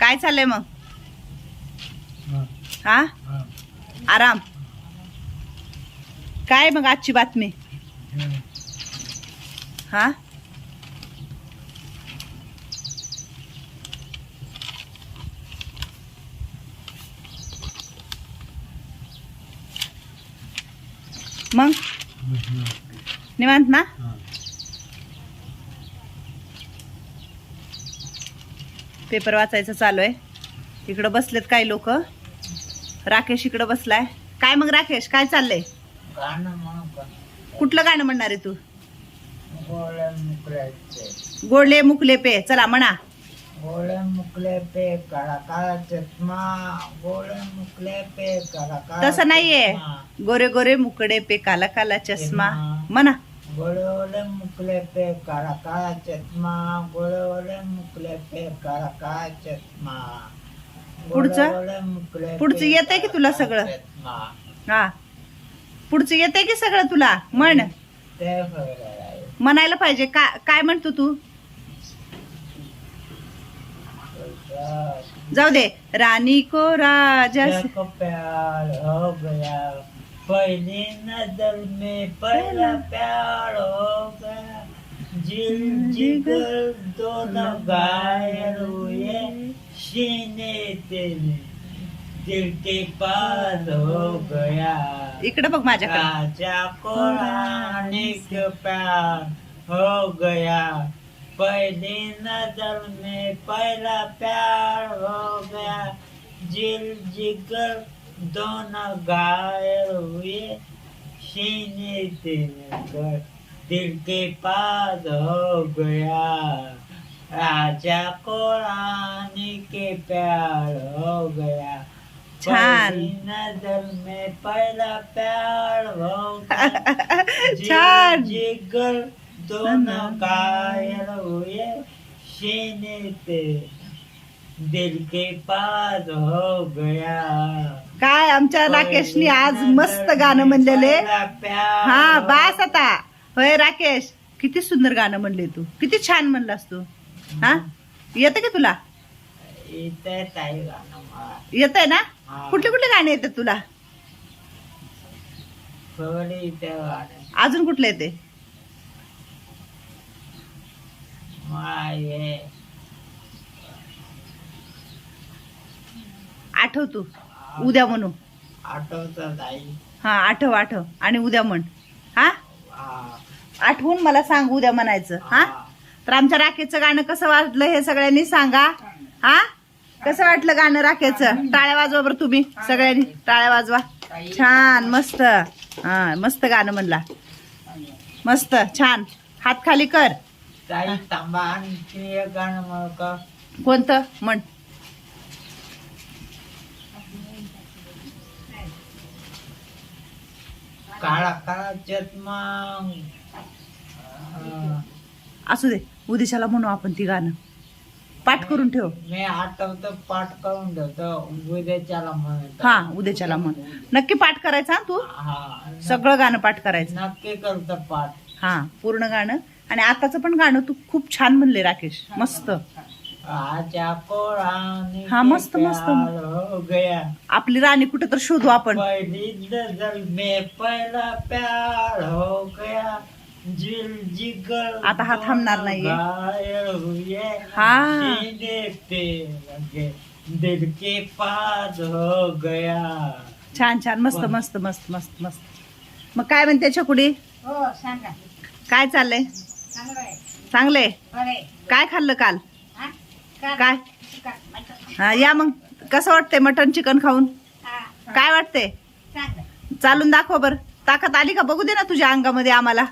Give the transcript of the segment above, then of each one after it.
काय चाललंय मग? हा? आराम. काय मग आजची बातमी? हा? मग? निवांत ना? पेपर वाचायचं चालू आहे. इकडं बसलेत काही लोक. राकेश इकडं बसलाय. काय मग राकेश? काय चाललंय? कुठलं गाणं म्हणणार आहे तू? गोडले मुकले पे. चला म्हणा. गोळ्या मुकले पे काळा चष्मा. गोळ्या मुकले पे काळा तसं नाहीये. गोरे गोरे मुकडे पे काला काला चष्मा. म्हणा. गोळे ओले मुकले पे काळा काळा चष्मा गोळे ओले मुकले पे काळा काळा चष्मा. पुढचं? मुकले पुढचं पे येतंय की तुला काळा सगळं? चष्मा. हा. पुढचं येते की सगळं तुला? म्हण. ते आहे. म्हणायला पाहिजे. का काय म्हणतो तू? जाऊ दे. राणी को राजा से- देखो प्यार हो गया. पहली नजर में पहला. प्यार हो गया जिल जिगर दोनों घायल हुए। सीने तेरे दिल के पास हो गया। इकडे बघ माझ्याकडे. राजा को रानी के प्यार हो गया। पहली नजर में पहला प्यार हो गया। जिल जिगर दोनों घायल हुए सीने दिल के पास हो गया। राजा को रानी के प्यार हो गया। नज़र में पहला प्यार हो गया. जिगर दोनों घायल हुए सीने से दिल के पास हो गया। काय आमच्या राकेशनी आज मस्त गाणं म्हणलेले. हा बास आता. होय राकेश किती सुंदर गाणं म्हणले तू. किती छान म्हणलास तू. हा? येतं का तुला? मला. येतंय ना. कुठले कुठले गाणे येतात तुला? अजून कुठले येते? आठव तू. उद्या म्हणू आठवत नाही हा आठव आठव. आणि उद्या म्हण. हा. आठवून मला सांग उद्या म्हणायचं. हा. तर आमच्या राकेशचं गाणं कसं वाटलं हे सगळ्यांनी सांगा. हा? कसं वाटलं गाणं राकेशचं टाळ्या वाजवा बरं तुम्ही सगळ्यांनी. टाळ्या वाजवा. छान मस्त. हा मस्त गाणं म्हणला. मस्त छान. हात खाली कर. ताई गाणं का कोणतं? म्हण. काळा काळा चष्मा. असू दे उद्याच्याला म्हणू आपण ती गाणं. पाठ करून ठेव. मी आठवतो पाठ करून ठेवतो. उद्याच्याला म्हणतो हा उद्याच्याला म्हण. नक्की पाठ करायचं हा तू? हा. सगळं गाणं पाठ करायचं. नक्की करतो पाठ. हा पूर्ण गाणं. आणि आताचं पण गाणं तू खूप छान म्हणले राकेश. मस्त. आजा हा, के मस्त, मस्त. प्यार हो गया आपली राणी कुठे तर शोधू आपण. पहली नजर में पहला प्यार हो गया जिल आता हा थांबणार नाहीये. घायल हुए हा. सीने पे लगे दिल के पास हो गया छान छान. मस्त मस्त मस्त मस्त मस्त. मग काय म्हणते छकुडी हो सांगा. काय चाललंय? चांगलं आहे. चांगले बरे काय खाल्लं काल? काय. हा या मग. कसं वाटतंय मटन चिकन खाऊन? काय वाटतंय? चालून दाखव बर. ताकद आली का? बघू दे ना तुझ्या अंगामध्ये आम्हाला.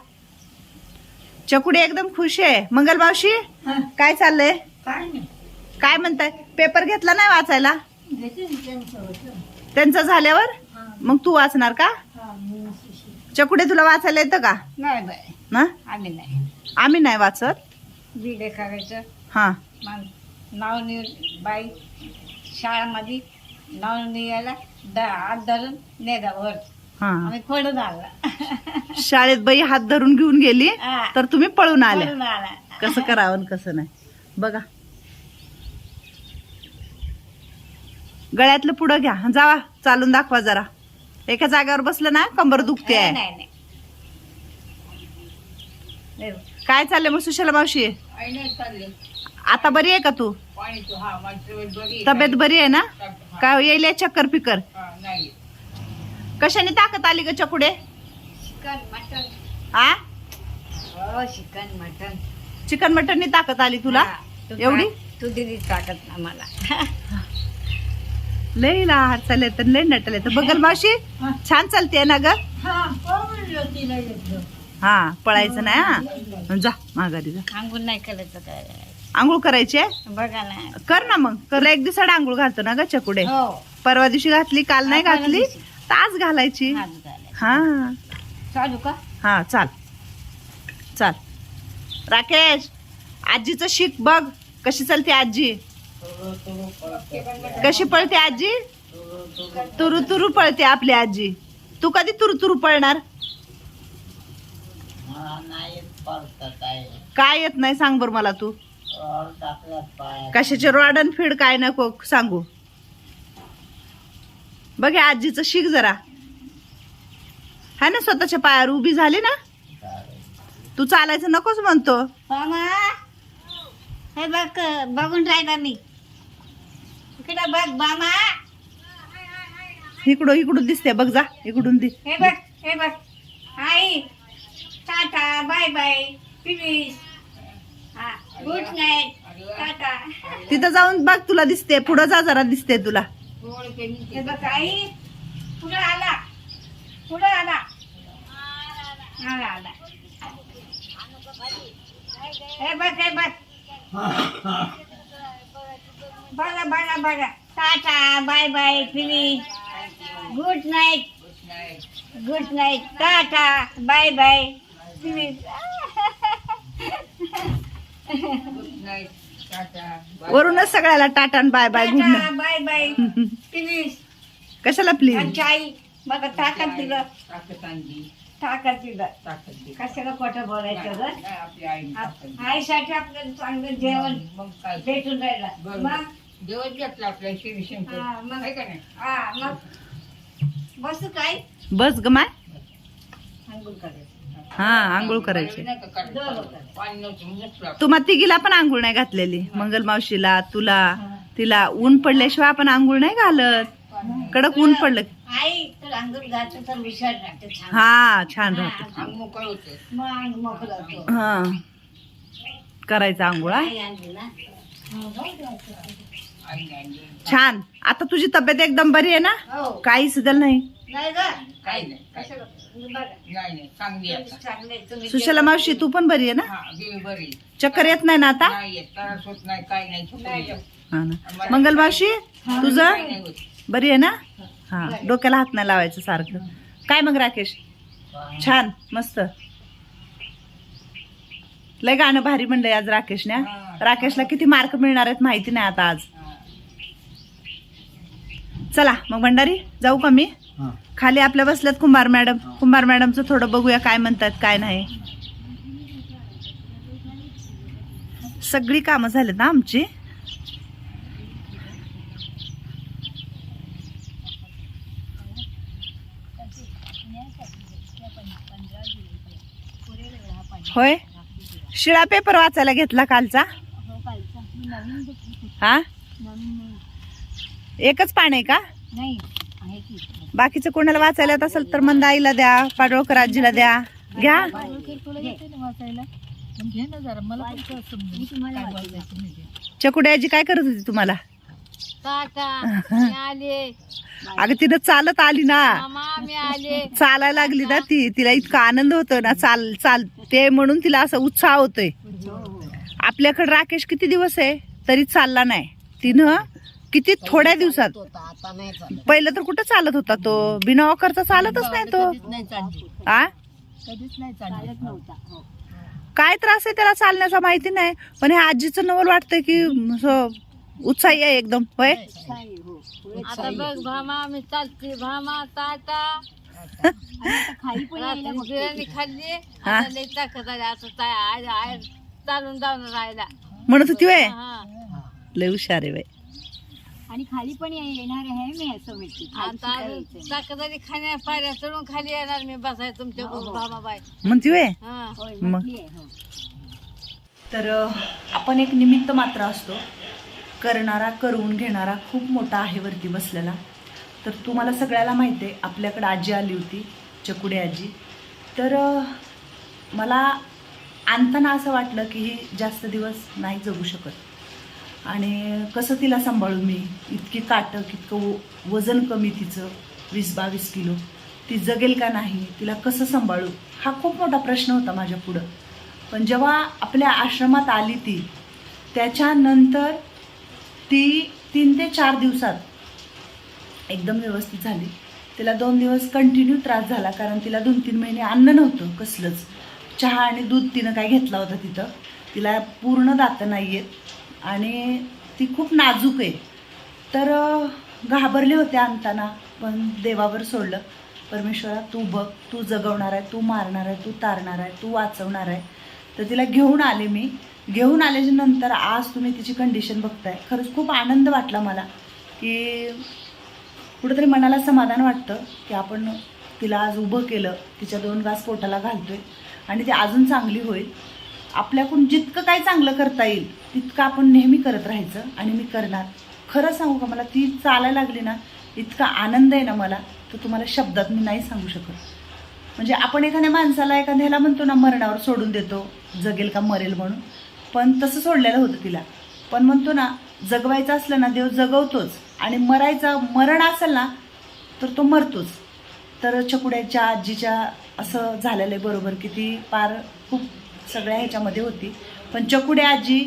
चकुडी एकदम खुश आहे. मंगल मावशी काय चाललंय? काय म्हणताय? पेपर घेतला नाही वाचायला? त्यांचं झाल्यावर? मग तू वाचणार का. चकुडे तुला वाचायला येतं का? नाही आम्ही नाही. वाचत. करायचं हा. मग नाव नि बाई शाळेमध्ये नाव निघायला द हात धरून नेदा वर हा. आम्ही पडून आला. शाळेत बाई हात धरून घेऊन गेली हा. तर तुम्ही पळून आल्या. पडून आला. कसं करावं आणि कसं नाही. बघा. गळ्यातलं पुढं घ्या. जावा चालून दाखवा जरा. एका जागेवर बसलं ना कंबर दुखते नाही आहे नाही नाही. नाही. काय चाललंय मग सुशला मावशी? आई नाही चालले. आता बरी आहे का तू? पाणी तू हा माझी तब्येत बरी आहे. तब्येत बरी आहे ना? हा, काय येईल चक्कर पिकर हा, नाही. कशाने ताकद आली ग चकुडे? Chicken mutton. हा हो चिकन मटन. चिकन मटननी ताकद आली तुला? हा, तू एवढी? ता- दिली ताकद आम्हाला लय लहान चालले तर लय नटले तर. बघल मावशी छान चालते ना ग? हा हा पळायचं नाही हा. जा माघारी जा. आंघोळ नाही करायचं काय? आंघोळ करायची आहे? बघा ना. कर ना मग. कर एक दिवसाड आंघोळ घालतो ना ग चकुडे. हो. परवा दिवशी घातली काल नाही परवा घातली दिवशी. तास घालायची. हात झाले. हा. चालू का? हा चाल. चाल. राकेश आजीचं शिक बघ. कशी चालते आजी? कशी पळते आजी? तुरु तुरु पळते आपली आजी. तू कधी तुरु तुरु पळणार? मला नाही पळतात आहे काय येत नाही सांग बर मला तू. कशाचे रॉडन फीड काय नको सांगू? बघ आजीचं शिक जरा. है ना स्वतःच्या पायावर उभी झाली ना? तू चालायचं नकोच म्हणतो. हे बघ बघून राहिला मी. इकडे बघ मामा. इकडून इकडून दिसते बघ जा इकडून दि. हे बघ हे बघ. आई tata bye bye finish. Good night tata तिथं जाऊन बघ तुला दिसते. पुढं जा जरा दिसते तुला. हे बघ आई पुढे आला. पुढे आला. आला आला. हे बघ हे बघ. बघा बघा बघा. Tata bye bye finish good night good night tata bye bye finish वरूनच सगळ्याला tata bye bye good tata bye bye finish कशाला प्लीज आमची आई बघा टाकत दिलं ताकद दिलं ताकद दे. कशाला खोटं बोलायचं ग. आईसाठी आपल्याला चांगलं जेवण मग भेटून राहिलं. मग? जेवण घेतलं आपल्या हा, मग. मग. बसू काय? बस ग माय. अंघोळ करायचं हा आंघोळ करायची. मग. तुम्हा तिघीला पण आंघोळ नाही घातलेली. मंगल मावशीला तुला तिला ऊन पडल्याशिवाय आपण आंघोळ नाही घालत. कडक ऊन पडलं. हा छान राहत. हा करायचं आंघोळ हा? छान. आता तुझी तब्येत एकदम बरी आहे ना? हो. काही सुद्धा नाही. नाही नाही चांगली आहे आता. तुम्ही सुशला मावशी तू पण बरी आहे ना? हा देवी बरी चक्कर येत नाही ना आता? नाही येत त्रास होत नाही काही नाही नाही चुकलं. येत. हा ना. मंगल मावशी तुझं? नाही होत. बरी आहे ना? हा. डोक्याला हात नाही लावायचं सारखं. काय मग राकेश? छान मस्त. लय गाणं भारी म्हणलंय आज राकेशने हा? राकेशला किती मार्क मिळणार आहेत माहिती नाही आता आज. हा. चला मग भंडारी जाऊ का मी? खाली आपल्या बसल्यात कुंभार मॅडम. कुंभार मॅडमचं थोडं बघूया काय म्हणतात काय नाही. सगळी कामं झालीत ना आमची? होय? शिळा पेपर वाचायला घेतला कालचा? हा? एकच पान आहे का? नाही. बाकीचं कोणाला वाचायला येत असेल तर मंद आईला द्या पाडळकर आजीला द्या. घ्या. चकुडे आजी काय करत होती तुम्हाला? अगं तिनं चालत आली ना. चालायला लागली ना ती. तिला इतका आनंद होतो ना चाल चालते म्हणून तिला असा उत्साह होतोय. आपल्याकडे राकेश किती दिवस आहे? तरी चालला नाही. तिनं किती थोड्या दिवसात? आता नाही चालत. पहिलं तर कुठं चालत होता तो? बिना ऑकरचा चालतच नाही तो. नाही चालली. आ? कधीच नाही चालत नव्हता. हो. काय त्रास आहे त्याला चालण्याचा माहिती नाही पण हे आजीचं नवल वाटतंय की असं उत्साही आहे एकदम होय? आता बघ भामा मी चालते. भामा ताटा खाई खाल्ली. हा. आता लई ताकद आली. आता ता- आज- आज चालून जाऊन राहिला म्हणत होती वय हा. लय हुशार आहे बाई. आणि खाली पण येणार आहे मी असं म्हणते. ताकदारी खाण्या पायऱ्या चढून खाली येणार मी. बसाय तुमच्या हो, हो. बाबाबाई. म्हणते वे हा. हो. तर आपण एक निमित्त मात्र असतो. करणारा करून घेणारा खूप मोठा आहे वरती बसलेला. तर तुम्हाला सगळ्याला माहिती आहे आपल्याकडे आजी आली होती चकुडे आजी. तर मला आणताना असं वाटलं की ही जास्त दिवस नाही जगू शकत. आणि कसं तिला सांभाळू मी? इतकी काटक इतकं वजन कमी तिचं वीस बावीस किलो. ती जगेल का नाही? तिला कसं सांभाळू? हा खूप मोठा प्रश्न होता माझ्या पुढं. पण जेव्हा आपल्या आश्रमात आली ती त्याच्यानंतर ती तीन ते चार दिवसात एकदम व्यवस्थित झाली. तिला दोन दिवस कंटिन्यू त्रास झाला कारण तिला दोन तीन महिने अन्न नव्हतं कसलंच. चहा आणि दूध तिनं काय घेतला होता तिथं? तिला पूर्ण दातं नाही आहेत आणि ती खूप नाजूक आहे. तर घाबरले होते आणताना पण देवावर सोडलं. परमेश्वरा तू बघ तू जगवणार आहे तू मारणार आहे तू तारणार आहे तू वाचवणार आहे. तर तिला घेऊन आले मी. घेऊन आल्याच्यानंतर आज तुम्ही तिची कंडिशन बघताय. खरंच खूप आनंद वाटला मला की कुठंतरी मनाला समाधान वाटतं की आपण तिला आज उभं केलं. तिच्या दोन घास पोटाला घालतोय. आणि ती अजून चांगली होईल. आपल्याकडून जितकं काही चांगलं करता येईल तितकं आपण नेहमी करत राहायचं आणि मी करणार. खरं सांगू का मला ती चालायला लागली ना इतका आनंद आहे ना मला तर तुम्हाला शब्दात मी नाही सांगू शकत. म्हणजे आपण एखाद्या माणसाला एखाद्याला म्हणतो ना मरणावर सोडून देतो जगेल का मरेल म्हणून. पण तसं सोडलेलं होतं तिला. पण म्हणतो ना जगवायचं असलं ना देव जगवतोच. आणि मरायचा मरण असेल ना तर तो मरतोच. तर छकुड्याच्या आजीच्या असं झालेलं आहे बरोबर की ती पार खूप सगळ्या ह्याच्यामध्ये होती. पण चकुडे आजी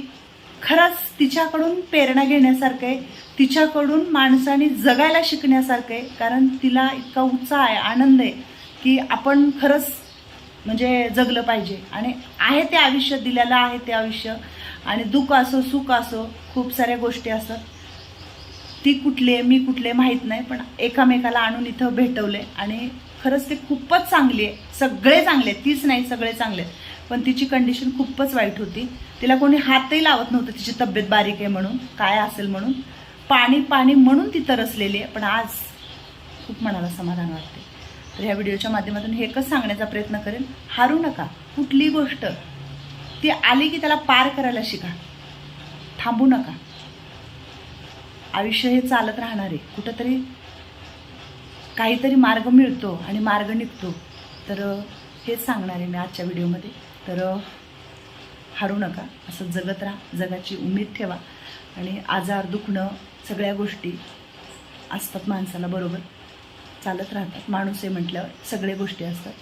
खरंच तिच्याकडून प्रेरणा घेण्यासारखं आहे. तिच्याकडून माणसाने जगायला शिकण्यासारखं आहे. कारण तिला इतका उत्साह आहे आनंद आहे की आपण खरंच म्हणजे जगलं पाहिजे. आणि आहे ते आयुष्य दिलेलं आहे ते आयुष्य. आणि दुःख असो सुख असो खूप साऱ्या गोष्टी असतात. ती कुठली आहे मी कुठले माहीत नाही पण एकामेकाला आणून इथं भेटवले आणि खरंच ते खूपच चांगली आहे. सगळे चांगले आहेत. तीच नाही सगळे चांगले आहेत. पण तिची कंडिशन खूपच वाईट होती. तिला कोणी हातही लावत नव्हतं तिची तब्येत बारीक आहे म्हणून काय असेल म्हणून. पाणी पाणी म्हणून ती तरसलेली आहे पण आज खूप मनाला समाधान वाटते. तर ह्या व्हिडिओच्या माध्यमातून हे एकच सांगण्याचा प्रयत्न करेन. हारू नका. कुठली गोष्ट ती आली की त्याला पार करायला शिका. थांबू नका. आयुष्य हे चालत राहणार. आहे कुठंतरी काहीतरी मार्ग मिळतो आणि मार्ग निघतो. तर हेच सांगणार आहे मी आजच्या व्हिडिओमध्ये. तर हारू नका. असं जगत राहा. जगाची उमेद ठेवा. आणि आजार दुखणं सगळ्या गोष्टी असतात माणसाला बरोबर. चालत राहतात. माणूस आहे म्हटल्यावर सगळे गोष्टी असतात.